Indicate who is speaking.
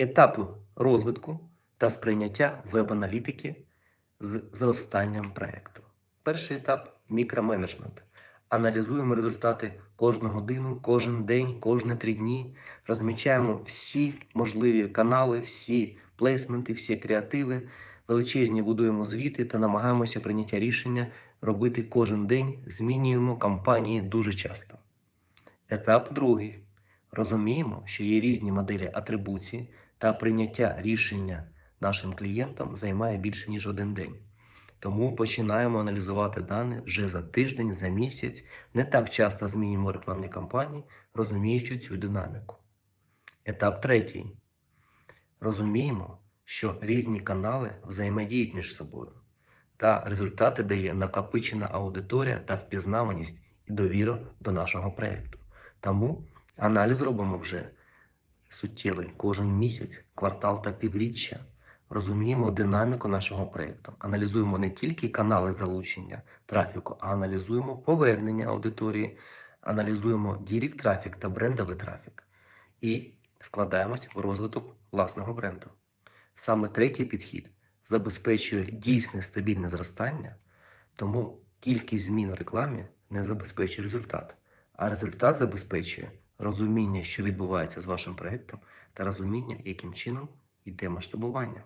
Speaker 1: етапу розвитку та сприйняття веб-аналітики з зростанням проєкту. Перший етап мікроменеджмент. Аналізуємо результати кожну годину, кожен день, кожні три дні. Розмічаємо всі можливі канали, всі плейсменти, всі креативи. Величезні будуємо звіти та намагаємося прийняття рішення робити кожен день. Змінюємо кампанії дуже часто. Етап другий. Розуміємо, що є різні моделі атрибуції та прийняття рішення нашим клієнтам займає більше ніж один день. Тому починаємо аналізувати дані вже за тиждень, за місяць. Не так часто змінюємо рекламні кампанії, розуміючи цю динаміку. Етап третій. Розуміємо, що різні канали взаємодіють між собою, та результати дає накопичена аудиторія та впізнаваність і довіра до нашого проєкту. Тому аналіз робимо вже суттєвий кожен місяць, квартал та півріччя. Розуміємо динаміку нашого проєкту. Аналізуємо не тільки канали залучення трафіку, а аналізуємо повернення аудиторії, аналізуємо дірік трафік та брендовий трафік і вкладаємось в розвиток власного бренду. Саме третій підхід забезпечує дійсне стабільне зростання, тому кількість змін в рекламі не забезпечує результат, а результат забезпечує розуміння, що відбувається з вашим проєктом, та розуміння, яким чином йде масштабування.